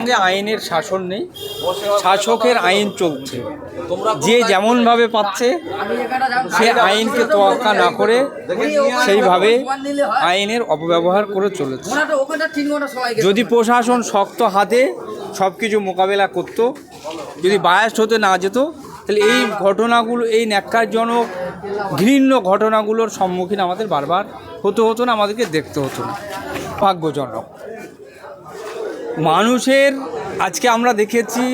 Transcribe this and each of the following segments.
সঙ্গে আইনের শাসন নেই, শাসকের আইন চলছে। যে যেমনভাবে পাচ্ছে, সে আইনকে তোয়াক্কা না করে সেইভাবে আইনের অপব্যবহার করে চলেছে। যদি প্রশাসন শক্ত হাতে সব কিছু মোকাবেলা করত, যদি বায়াস হতে না যেত, তাহলে এই ঘটনাগুলো, এই ন্যাক্কারজনক, ঘৃণ্য ঘটনাগুলোর সম্মুখীন আমাদের বারবার হতে হতো না, আমাদেরকে দেখতে হতো না। ভাগ্যজনক। মানুষের আজকে আমরা দেখেছি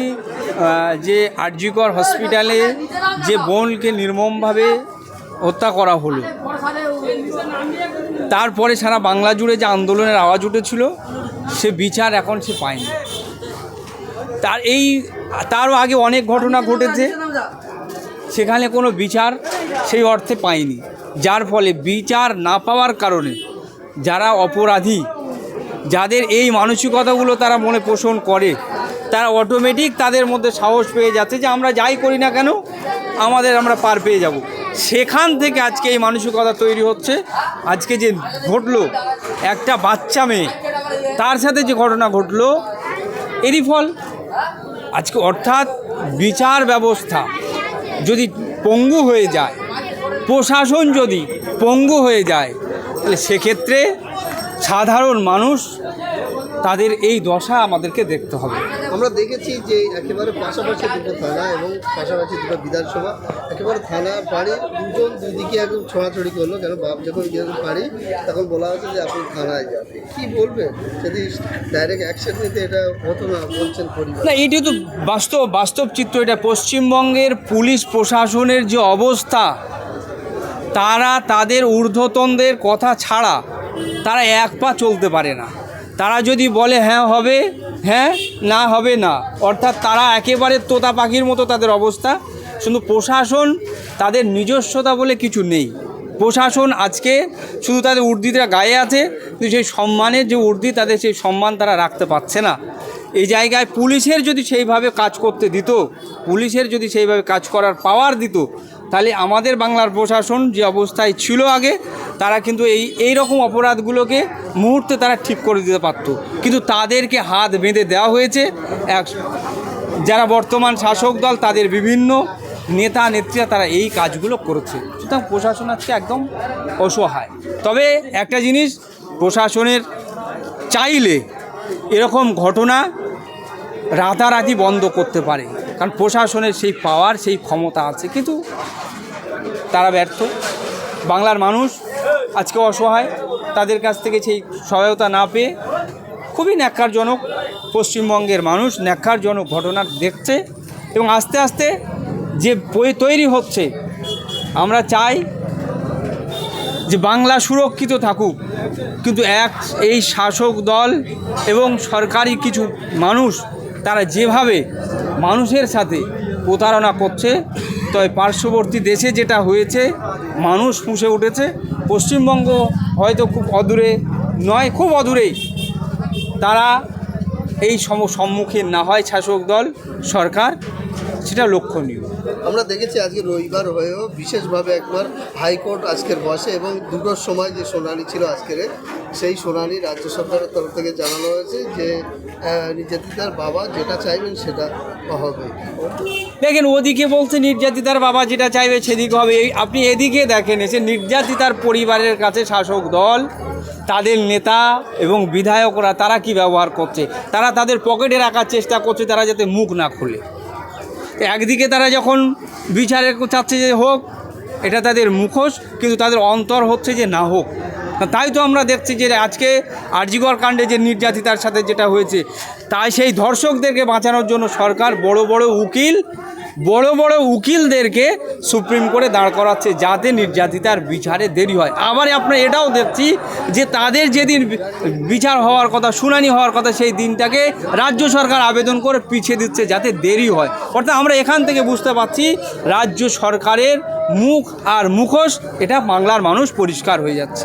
যে আরজিকর হসপিটালে যে বোনকে নির্মমভাবে হত্যা করা হলো। তারপরে সারা বাংলা জুড়ে যে আন্দোলনের আওয়াজ উঠেছিল, সে বিচার এখন সে পায়নি। তার এই, তারও আগে অনেক ঘটনা ঘটেছে, সেখানে কোনো বিচার সেই অর্থে পায়নি। যার ফলে বিচার না পাওয়ার কারণে যারা অপরাধী যাদের এই মানসিকতাগুলো তারা মনে পোষণ করে, তারা অটোমেটিক তাদের মধ্যে সাহস পেয়ে যাচ্ছে যে আমরা যাই করি না কেন, আমাদের আমরা পার পেয়ে যাব। সেখান থেকে আজকে এই মানসিকতা তৈরি হচ্ছে। আজকে যে ঘটলো, একটা বাচ্চা মেয়ে, তার সাথে যে ঘটনা ঘটলো, এরই ফল। আজকে অর্থাৎ বিচার ব্যবস্থা যদি পঙ্গু হয়ে যায়, প্রশাসন যদি পঙ্গু হয়ে যায়, তাহলে সেক্ষেত্রে সাধারণ মানুষ তাদের এই দশা আমাদেরকে দেখতে হবে। আমরা দেখেছি যে একেবারে পাশাপাশি দুটো থানা এবং পাশাপাশি দুটো বিধানসভা একেবারে থানা বাড়ির দুজন দুদিকে একদম ছোঁড়াছড়ি করল কেন বাপ যখন গিয়ে বাড়ি তখন বলা হচ্ছে যে আপনি থানায় যাবে কি বলবেন যদি ডাইরেক্ট অ্যাকশন নিতে এটা হতো না বলছেন পরিবার। না এটি তো বাস্তব বাস্তব চিত্র এটা। পশ্চিমবঙ্গের পুলিশ প্রশাসনের যে অবস্থা তারা তাদের ঊর্ধ্বতনদের কথা ছাড়া তারা এক পা চলতে পারে না। তারা যদি বলে হ্যাঁ হবে হ্যাঁ না, হবে, না। অর্থাৎ তারা একেবারে তোতা পাখির মতো তাদের অবস্থা। শুধু প্রশাসন তাদের নিজস্বতা বলে কিছু নেই। প্রশাসন আজকে শুধু তাদের উর্দিটা গায়ে আছে, কিন্তু সেই সম্মানের যে উর্দি, তাদের সেই সম্মান তারা রাখতে পারছে না। এই জায়গায় পুলিশের যদি সেইভাবে কাজ করতে দিত, পুলিশের যদি সেইভাবে কাজ করার পাওয়ার দিত তাহলে আমাদের বাংলার প্রশাসন যে অবস্থায় ছিল আগে, তারা কিন্তু এই এই রকম অপরাধগুলোকে মুহূর্তে তারা ঠিক করে দিতে পারতো। কিন্তু তাদেরকে হাত বেঁধে দেওয়া হয়েছে। এক, যারা বর্তমান শাসক দল, তাদের বিভিন্ন নেতা, নেত্রীরা তারা এই কাজগুলো করেছে। সুতরাং প্রশাসন আজকে একদম অসহায়। তবে একটা জিনিস, প্রশাসনের চাইলে এরকম ঘটনা রাতারাতি বন্ধ করতে পারে। কারণ প্রশাসনের সেই পাওয়ার সেই ক্ষমতা আছে। কিন্তু তারা ব্যর্থ। বাংলার মানুষ আজকে অসহায়, তাদের কাছ থেকে সেই সহায়তা না পেয়ে খুবই ন্যাক্কারজনক পশ্চিমবঙ্গের মানুষ ন্যাক্কারজনক ঘটনা দেখছে এবং আস্তে আস্তে যে বই তৈরি হচ্ছে, আমরা চাই যে বাংলা সুরক্ষিত থাকুক। কিন্তু এক, এই শাসক দল এবং সরকারি কিছু মানুষ, তারা যেভাবে মানুষের সাথে প্রতারণা করছে। তবে পার্শ্ববর্তী দেশে যেটা হয়েছে, মানুষ পুষে উঠেছে। পশ্চিমবঙ্গ হয়তো খুব অদূরে নয়, খুব অদূরেই তারা এই সম, সম্মুখীন না হয় শাসক দল, সরকার। সেটা লক্ষণীয়। আমরা দেখেছি আজকে রবিবার হয়েও বিশেষভাবে একবার হাইকোর্ট আজকের বসে এবং দুটোর সময় যে শুনানি ছিল আজকের সেই শুনানি রাজ্য সরকারের তরফ থেকে জানানো হয়েছে যে নির্যাতিতার বাবা যেটা চাইবেন সেটা হবে। দেখেন ওদিকে বলছে নির্যাতিতার বাবা যেটা চাইবে সেদিকে হবে। এই আপনি এদিকে দেখেন এসে নির্যাতিতার পরিবারের কাছে শাসক দল তাদের নেতা এবং বিধায়করা তারা কি ব্যবহার করছে? তারা তাদের পকেটে রাখার চেষ্টা করছে তারা যাতে মুখ না খুলে। একদিকে তারা যখন বিচারে চাচ্ছে যে হোক, এটা তাদের মুখোশ, কিন্তু তাদের অন্তর হচ্ছে যে না হোক। তাই তো আমরা দেখছি যে আজকে আরজিগড় কাণ্ডে যে নির্যাতিতার সাথে যেটা হয়েছে, তাই সেই ধর্ষকদেরকে বাঁচানোর জন্য সরকার বড় বড় উকিল বড় বড় উকিলদেরকে সুপ্রিম কোর্টে দাঁড় করাচ্ছে যাতে নির্যাতিতার বিচারে দেরি হয়। আবার আমরা এটাও দেখছি যে তাদের যেদিন বিচার হওয়ার কথা, শুনানি হওয়ার কথা, সেই দিনটাকে রাজ্য সরকার আবেদন করে পিছিয়ে দিচ্ছে যাতে দেরি হয়। অর্থাৎ আমরা এখান থেকে বুঝতে পারছি, রাজ্য সরকারের মুখ আর মুখোশ, এটা বাংলার মানুষ পরিষ্কার হয়ে যাচ্ছে।